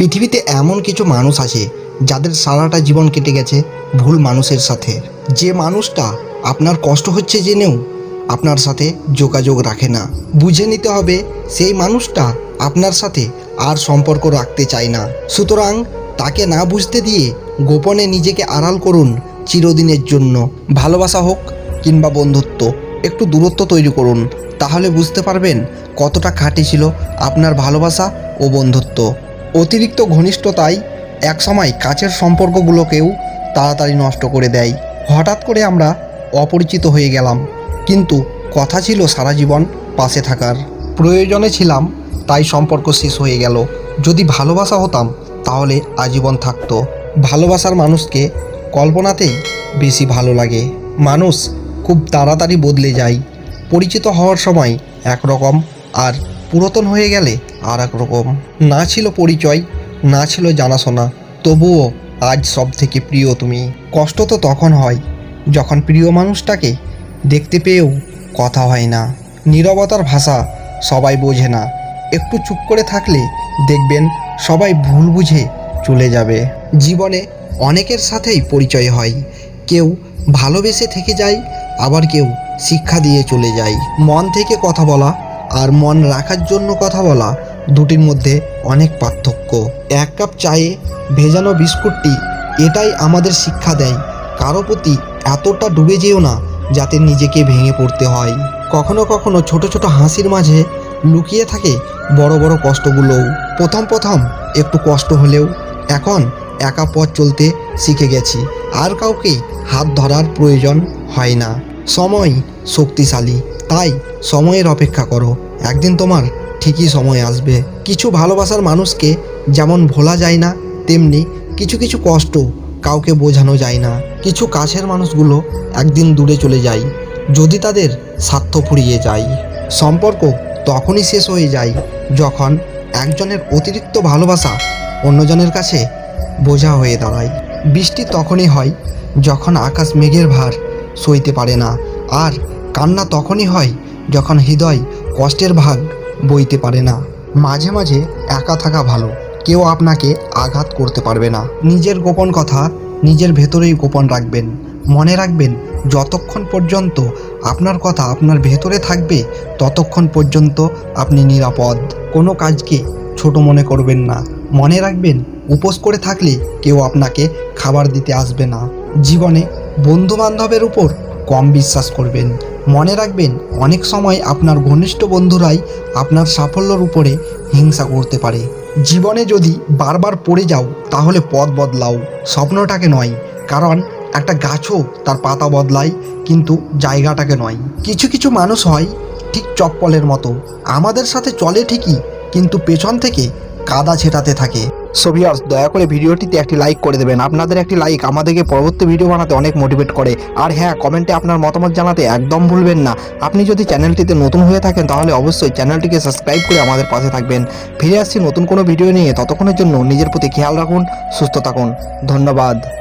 পৃথিবীতে এমন কিছু মানুষ আছে যাদের সারাটা জীবন কেটে গেছে ভুল মানুষের সাথে। যে মানুষটা আপনার কষ্ট হচ্ছে জেনেও আপনার সাথে যোগাযোগ রাখে না। বুঝে নিতে হবে সেই মানুষটা আপনার সাথে আর সম্পর্ক রাখতে চায় না। সুতরাং তাকে না বুঝতে দিয়ে গোপনে নিজেকে আড়াল করুন চিরদিনের জন্য। ভালোবাসা হোক কিংবা বন্ধুত্ব, একটু দূরত্ব তৈরি করুন, তাহলে বুঝতে পারবেন কতটা খাঁটি ছিল আপনার ভালোবাসা ও বন্ধুত্ব। অতিরিক্ত ঘনিষ্ঠতাই একসময় কাছের সম্পর্কগুলোকেও তাড়াতাড়ি নষ্ট করে দেয়। হঠাৎ করে আমরা অপরিচিত হয়ে গেলাম, কিন্তু কথা ছিল সারা জীবন পাশে থাকার। প্রয়োজনে ছিলাম, তাই সম্পর্ক শেষ হয়ে গেল। যদি ভালোবাসা হতাম, তাহলে আজীবন থাকতো। ভালোবাসার মানুষকে কল্পনাতেই বেশি ভালো লাগে। মানুষ খুব তাড়াতাড়ি বদলে যায়। পরিচিত হওয়ার সময় একরকম, আর পুরাতন হয়ে গেলে আর এক রকম। না ছিল পরিচয়, না ছিল জানাশোনা। তবুও আজ সব থেকে প্রিয় তুমি। কষ্ট তো তখন হয়, যখন প্রিয় মানুষটাকে দেখতে পেয়েও কথা হয় না। নীরবতার ভাষা সবাই বোঝে না। একটু চুপ করে থাকলে দেখবেন সবাই ভুল বুঝে চলে যাবে। জীবনে অনেকের সাথেই পরিচয় হয়। কেউ ভালোবেসে থেকে যায়, আবার কেউ শিক্ষা দিয়ে চলে যায়। মন থেকে কথা বলা আর মন রাখার জন্য কথা বলা দুটির মধ্যে অনেক পার্থক্য। এক কাপ চায়ে ভেজানো বিস্কুটটি এটাই আমাদের শিক্ষা দেয়, কারও প্রতি এতটা ডুবে যেও না যাতে নিজেকে ভেঙে পড়তে হয়। কখনো কখনো ছোট ছোট হাসির মাঝে লুকিয়ে থাকে বড় বড় কষ্টগুলোও। প্রথম প্রথম একটু কষ্ট হলেও এখন একা পথ চলতে শিখে গেছি, আর কাউকে হাত ধরার প্রয়োজন হয় না। সময় শক্তিশালী, তাই সময়ের অপেক্ষা করো। একদিন তোমার ঠিকই সময় আসবে। কিছু ভালোবাসার মানুষকে যেমন ভোলা যায় না, তেমনি কিছু কিছু কষ্ট কাউকে বোঝানো যায় না। কিছু কাছের মানুষগুলো একদিন দূরে চলে যায়, যদি তাদের স্বার্থ ফুরিয়ে যায়। সম্পর্ক তখনই শেষ হয়ে যায় যখন একজনের অতিরিক্ত ভালোবাসা অন্যজনের কাছে বোঝা হয়ে দাঁড়ায়। বৃষ্টি তখনই হয় যখন আকাশ মেঘের ভার সইতে পারে না, আর কান্না তখনই হয় যখন হৃদয় কষ্টের ভাগ বইতে পারে না। মাঝে মাঝে একা থাকা ভালো। কেউ আপনাকে আঘাত করতে পারবে না। নিজের গোপন কথা নিজের ভেতরেই গোপন রাখবেন। মনে রাখবেন, যতক্ষণ পর্যন্ত আপনার কথা আপনার ভেতরে থাকবে, ততক্ষণ পর্যন্ত আপনি নিরাপদ। কোনো কাজকে ছোট মনে করবেন না। মনে রাখবেন, উপোস করে থাকলে কেউ আপনাকে খাবার দিতে আসবে না। জীবনে বন্ধু বান্ধবের উপর কম বিশ্বাস করবেন। মনে রাখবেন, অনেক সময় আপনার ঘনিষ্ঠ বন্ধুরাই আপনার সাফল্যর উপরে হিংসা করতে পারে। জীবনে যদি বারবার পড়ে যাও, তাহলে পথ বদলাও। স্বপ্নটাকে নয়, কারণ একটা গাছও তার পাতা বদলায়, কিন্তু জায়গাটাকে নয়। কিছু কিছু মানুষ হয় ঠিক চপ্পলের মতো। আমাদের সাথে চলে ঠিকই, কিন্তু পেছন থেকে কাদা ছেটাতে থাকে। সোভিয়ার্স দয়া করে ভিডিওটিতে একটি লাইক করে দেবেন। আপনাদের একটি লাইক আমাদেরকে পরবর্তী ভিডিও বানাতে অনেক মোটিভেট করে। আর হ্যাঁ কমেন্টে আপনার মতামত জানাতে একদম ভুলবেন না। আপনি যদি চ্যানেলটিতে নতুন হয়ে থাকেন, তাহলে অবশ্যই চ্যানেলটিকে সাবস্ক্রাইব করে আমাদের পাশে থাকবেন। ফিরে আসছি নতুন কোনো ভিডিও নিয়ে। ততক্ষণের জন্য নিজের প্রতি খেয়াল রাখুন, সুস্থ থাকুন। ধন্যবাদ।